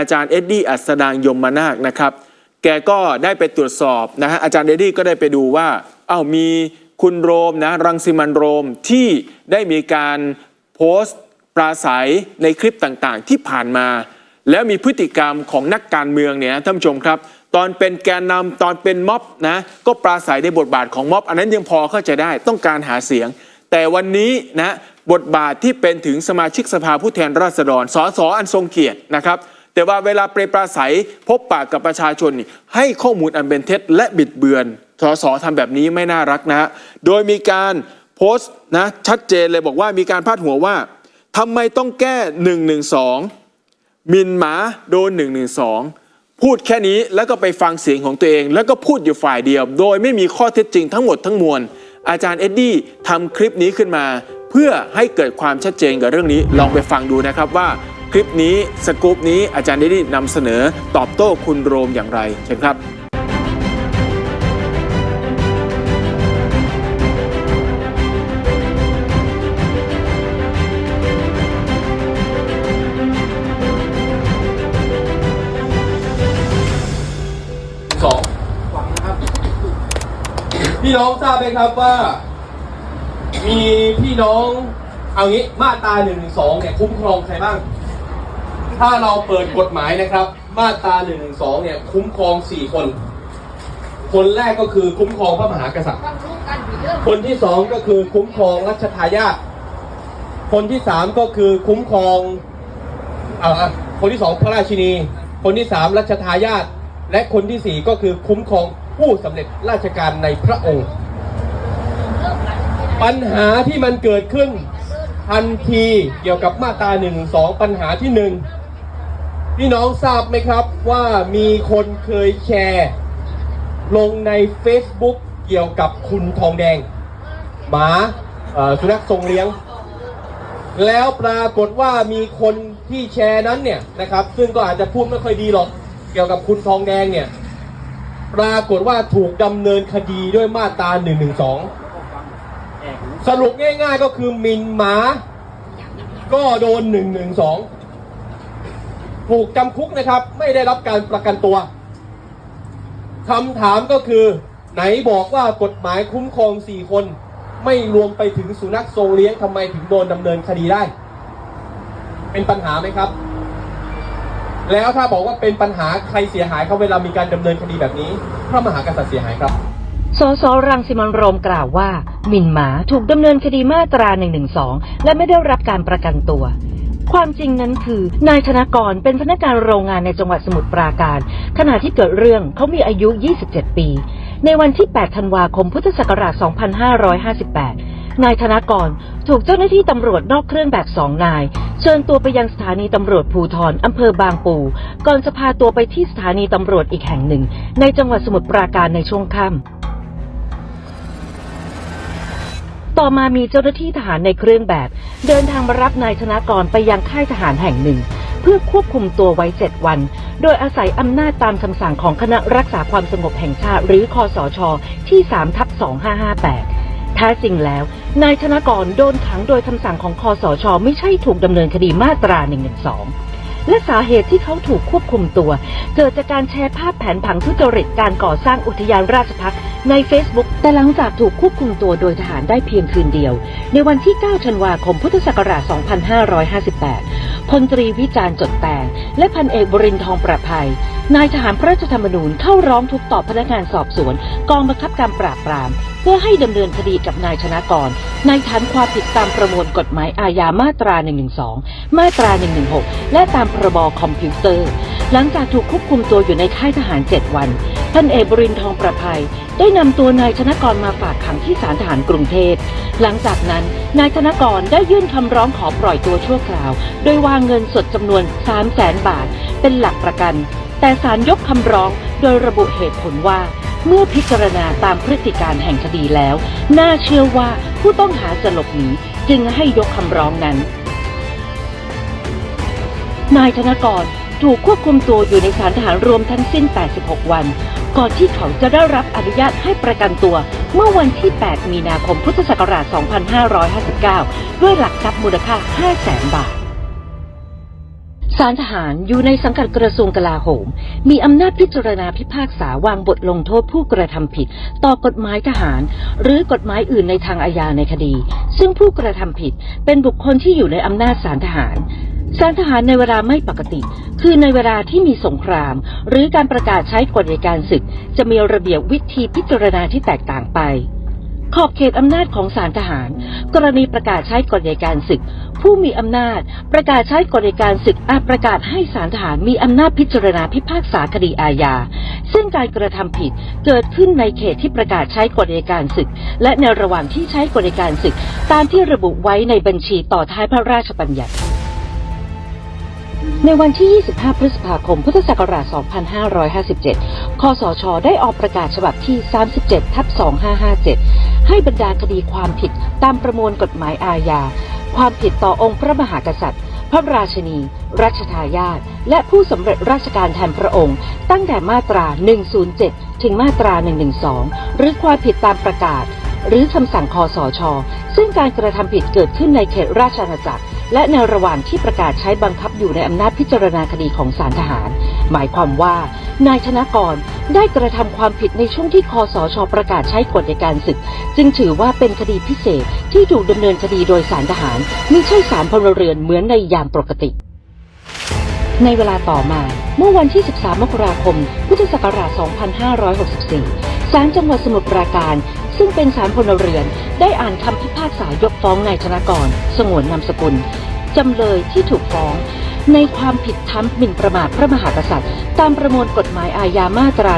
อาจารย์เอ็ดดี้อัสดางยมนาคนะครับ แกก็ได้ไปตรวจสอบนะฮะอาจารย์เอ็ดดี้ก็ได้ไปดูว่าเอ้ามีคุณโรมนะรังสิมันโรมที่ได้มีการโพสต์ปราศัยในคลิปต่างๆ ที่ผ่านมา แล้วมีพฤติกรรมของนักการเมืองเนี่ยนะท่านผู้ชมครับ ตอนเป็นแกนนำตอนเป็นม็อบนะก็ปราศัยในบทบาทของม็อบ อันนั้นยังพอเข้าใจได้ต้องการหาเสียง แต่วันนี้นะบทบาทที่เป็นถึงสมาชิกสภาผู้แทนราษฎรสสอันทรงเกียรตินะครับ แต่ว่าเวลาไปรปราศัยพบปากกับประชาชนให้ข้อมูลอันเป็นเท็จและบิดเบือนสสทำแบบนี้ไม่น่ารักนะฮะโดยมีการโพสต์นะชัดเจนเลยบอกว่ามีการพาดหัวว่าทำไมต้องแก้ 112 มินหมาโดน 112 พูดแค่นี้แล้วก็ไปฟังเสียงของตัวเอง แล้วก็พูดอยู่ฝ่ายเดียว โดยไม่มีข้อเท็จจริงทั้งหมดทั้งมวล อาจารย์เอ็ดดี้ทำคลิปนี้ขึ้นมา เพื่อให้เกิดความชัดเจนกับเรื่องนี้ลองไปฟังดูนะครับว่า คลิปนี้สกู๊ปนี้อาจารย์เดดี้นำเสนอตอบโต้คุณโรมอย่างไรเชิญครับสองฟังนะครับ พี่น้องทราบไหมครับว่า มีพี่น้อง เอางี้มาตราหนึ่งสองเนี่ยคุ้มครองใครบ้าง ถ้าเราเปิดกฎหมายนะครับ มาตราหนึ่งสองเนี่ยคุ้มครองสี่คน คนแรกก็คือคุ้มครองพระมหากษัตริย์ คนที่สองก็คือคุ้มครองรัชทายาทคนที่สามก็คือคุ้มครองอ่อคนที่สองพระราชินี คนที่สามรัชทายาทและคนที่สี่ก็คือคุ้มครองผู้สำเร็จราชการในพระองค์ ปัญหาที่มันเกิดขึ้นทันทีเกี่ยวกับมาตราหนึ่งสองปัญหาที่หนึ่ง พี่น้องทราบไหมครับว่ามีคนเคยแชร์ ลงใน Facebook เกี่ยวกับคุณทองแดง หมาสุนัขทรงเลี้ยง แล้วปรากฏว่ามีคนที่แชร์นั้นเนี่ยนะครับ ซึ่งก็อาจจะพูดไม่ค่อยดีหรอก เกี่ยวกับคุณทองแดงเนี่ย ปรากฏว่าถูกดำเนินคดีด้วยมาตรา1นึสรุปง่ายๆก็คือมินหมา ก็โดน1นึ ถูกจำคุกนะครับ ไม่ได้รับการประกันตัวคำถามก็คือ ไหนบอกว่ากฎหมายคุ้มครองสี่คน ไม่รวมไปถึงสุนัขทรงเลี้ยงทำไมถึงโดนดำเนินคดีได้ เป็นปัญหาไหมครับ แล้วถ้าบอกว่าเป็นปัญหาใครเสียหายครับเวลามีการดำเนินคดีแบบนี้พระมหากษัตริย์เสียหายครับสสรังสิมันโรมกล่าวว่าหมิ่นหมาถูกดำเนินคดีมาตรา 112 และไม่ได้รับการประกันตัว ความจริงนั้นคือนายธนกรเป็นพนักงานโรงงานในจังหวัดสมุทรปราการ ขณะที่เกิดเรื่องเขามีอายุ 27 ปี ในวันที่ 8 ธันวาคมพุทธศักราช 2558 นายธนกรถูกเจ้าหน้าที่ตำรวจนอกเครื่องแบบสองนาย เชิญตัวไปยังสถานีตำรวจภูทรอำเภอบางปู ก่อนจะพาตัวไปที่สถานีตำรวจอีกแห่งหนึ่ง ในจังหวัดสมุทรปราการในช่วงค่ำ ต่อมามีเจ้าหน้าที่ทหารในเครื่องแบบ เดินทางมารับนายธนากรไปยังค่ายทหารแห่งหนึ่ง เพื่อควบคุมตัวไว้เจ็ดวัน โดยอาศัยอำนาจตามคำสั่งของคณะรักษาความสงบแห่งชาติ หรือคอสช ที่3ทับ2558แท้จริงแล้ว นายธนากรโดนขังโดยคำสั่งของคอสช ไม่ใช่ถูกดำเนินคดีมาตรา1นึ และสาเหตุที่เขาถูกควบคุมตัว เกิดจากการแชร์ภาพแผนผังทุจริตการก่อสร้างอุทยานราชพักษ์ใน Facebook แต่หลังจากถูกควบคุมตัวโดยทหารได้เพียงคืนเดียว ในวันที่ 9 ธันวาคม พุทธศักราช 2558 พลตรีวิจารณ์จดแตง และพันเอกบรินทร์ทองประภัย นายทหารพระราชธรรมนูญเข้าร้องทุกข์ต่อพนักงานสอบสวน กองบังคับการปราบปราม เพื่อให้ดำเนินคดีกับนายชนะกร ในฐานความผิดตามประมวลกฎหมายอาญามาตรา 112 มาตรา 116 และตามพรบคอมพิวเตอร์ หลังจากถูกควบคุมตัวอยู่ในค่ายทหาร 7 วันท่านเอกบรินทร์ทองประภัย ได้นำตัวนายชนะกรมาฝากขังที่ศาลทหารกรุงเทพ หลังจากนั้น นายธนกรได้ยื่นคำร้องขอปล่อยตัวชั่วคราว โดยวางเงินสดจำนวน 3 0 0แสนบาท เป็นหลักประกัน แต่ศาลยกคำร้องโดยระบุเหตุผลว่า เมื่อพิจารณาตามพฤติการแห่งคดีแล้ว น่าเชื่อว่าผู้ต้องหาจะหลบหนีจึงให้ยกคำร้องนั้น นายธนกรถูกควบคุมตัวอยู่ในศาลทหารรวมทั้งสิ้น 86 วัน ก่อนที่เขาจะได้รับอนุญาตให้ประกันตัว เมื่อวันที่ 8 มีนาคมพุทธศักราช 2559 ด้วยหลักทรัพย์มูลค่า 500,000 บาท ศาลทหารอยู่ในสังกัดกระทรวงกลาโหม มีอำนาจพิจารณาพิพากษาวางบทลงโทษผู้กระทำผิด ต่อกฎหมายทหาร หรือกฎหมายอื่นในทางอาญาในคดี ซึ่งผู้กระทำผิดเป็นบุคคลที่อยู่ในอำนาจศาลทหารศาลทหารในเวลาไม่ปกติ คือในเวลาที่มีสงคราม หรือการประกาศใช้กฎอัยการศึก จะมีระเบียบวิธีพิจารณาที่แตกต่างไป ขอบเขตอำนาจของศาลทหาร กรณีประกาศใช้กฎอัยการศึก ผู้มีอำนาจ ประกาศใช้กฎอัยการศึกอาจประกาศให้ศาลทหารมีอำนาจพิจารณาพิพากษาคดีอาญาซึ่งการกระทำผิดเกิดขึ้นในเขตที่ประกาศใช้กฎอัยการศึก และในระหว่างที่ใช้กฎอัยการศึก ตามที่ระบุไว้ในบัญชีต่อท้ายพระราชบัญญัติในวันที่ 25 พฤษภาคม พุทธศักราช 2557 คสช ได้ออกประกาศฉบับที่ 37 ทับ 2557 ให้บรรดาคดีความผิดตามประมวลกฎหมายอาญา ความผิดต่อองค์พระมหากษัตริย์ พระราชนี รัชทายาทและผู้สำเร็จราชการแทนพระองค์ ตั้งแต่มาตรา 107 ถึงมาตรา 112 หรือความผิดตามประกาศ หรือคำสั่งคอสช ซึ่งการกระทำผิดเกิดขึ้นในเขตราชอาณาจักร และในระหว่างที่ประกาศใช้บังคับอยู่ในอำนาจพิจารณาคดีของศาลทหาร หมายความว่า นายธนกรได้กระทำความผิดในช่วงที่คอสชประกาศใช้กฎในการศึก จึงถือว่าเป็นคดีพิเศษที่ถูกดำเนินคดีโดยศาลทหารไม่ใช่ศาลพลเรือนเหมือนในยามปกติ ในเวลาต่อมาเมื่อวันที่ 13 มกราคม พุทธศักราช 2564 ศาลจังหวัดสมุทรปราการ ซึ่งเป็นศาลพลเรือน ได้อ่านคำพิพากษายกฟ้องนายธนกร สงวนนามสกุลจำเลยที่ถูกฟ้อง ในความผิดทำหมิ่นประมาทพระมหากษัตริย์ ตามประมวลกฎหมายอาญามาตรา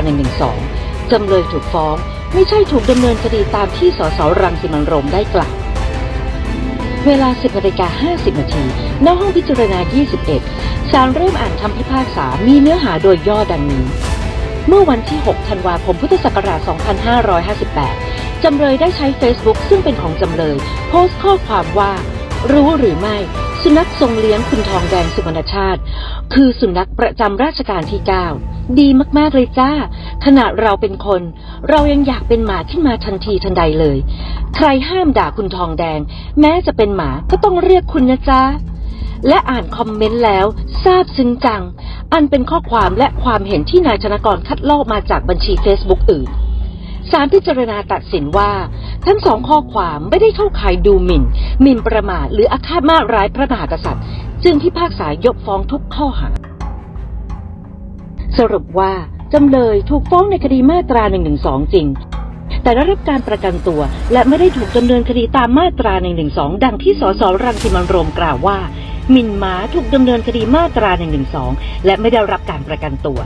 112 จำเลยถูกฟ้อง ไม่ใช่ถูกดำเนินคดีตามที่สสรังสิมันโรมได้กล่าวเวลา 10นาฬิกา50 นาทีณห้องพิจารณา 21 ศาลเริ่มอ่านคำพิพากษา มีเนื้อหาโดยย่อดังนี้ เมื่อวันที่ 6 ธันวาคม พุทธศักราช 2558 จำเลยได้ใช้ Facebook ซึ่งเป็นของจำเลย โพสต์ข้อความว่า รู้หรือไม่ สุนัขทรงเลี้ยงคุณทองแดงสุวรรณชาติ คือสุนัขประจำราชการที่ 9 ดีมากๆเลยจ้าขณะเราเป็นคน เรายังอยากเป็นหมาขึ้นมาทันทีทันใดเลย ใครห้ามด่าคุณทองแดง แม้จะเป็นหมาก็ต้องเรียกคุณนะจ๊ะและอ่านคอมเมนต์แล้วทราบซึ้งจัง อันเป็นข้อความและความเห็นที่นายธนกรคัดลอกมาจากบัญชี Facebook อื่น ศาลพิจารณาตัดสินว่า ทั้งสองข้อความไม่ได้เข้าข่ายดูหมิ่นหมิ่นประมาทหรืออาฆาตมาร้ายพระมหากษัตริย์ จึงพิพากษายกฟ้องทุกข้อหา สรุปว่าจำเลยถูกฟ้องในคดีมาตรา112จริง แต่ได้รับการประกันตัว และไม่ได้ถูกดำเนินคดีตามมาตรา112ดังที่สสรังสิมันโรมกล่าวว่าหมินหมาถูกดำเนินคดีมาตรา 112 และไม่ได้รับการประกันตัว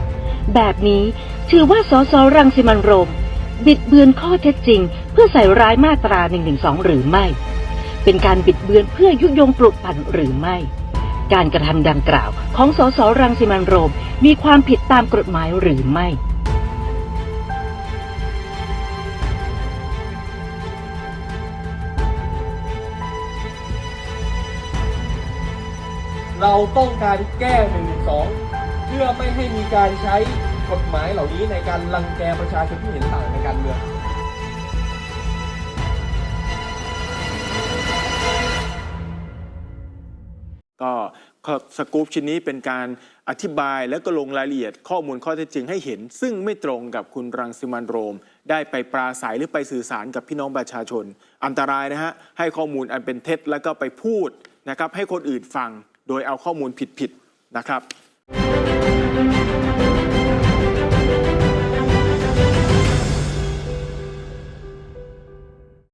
แบบนี้ถือว่าสสรังสิมันโรม บิดเบือนข้อเท็จจริง เพื่อใส่ร้ายมาตรา 112 หรือไม่ เป็นการบิดเบือนเพื่อยุยงปลุกปั่นหรือไม่ การกระทำดังกล่าวของสสรังสิมันโรมมีความผิดตามกฎหมายหรือไม่เราต้องการแก้1นึเพื่อไม่ให้มีการใช้ กฎหมายเหล่านี้ในการรังแกประชาชนที่เห็นต่างในการเมืองก็สกู๊ปชิ้นนี้เป็นการอธิบายและก็ลงรายละเอียดข้อมูลข้อเท็จจริงให้เห็น ซึ่งไม่ตรงกับคุณรังสิมันโรม ได้ไปปราศัยหรือไปสื่อสารกับพี่น้องประชาชน อันตรายนะฮะ ให้ข้อมูลอันเป็นเท็จแล้วก็ไปพูดนะครับ ให้คนอื่นฟัง โดยเอาข้อมูลผิดๆนะครับ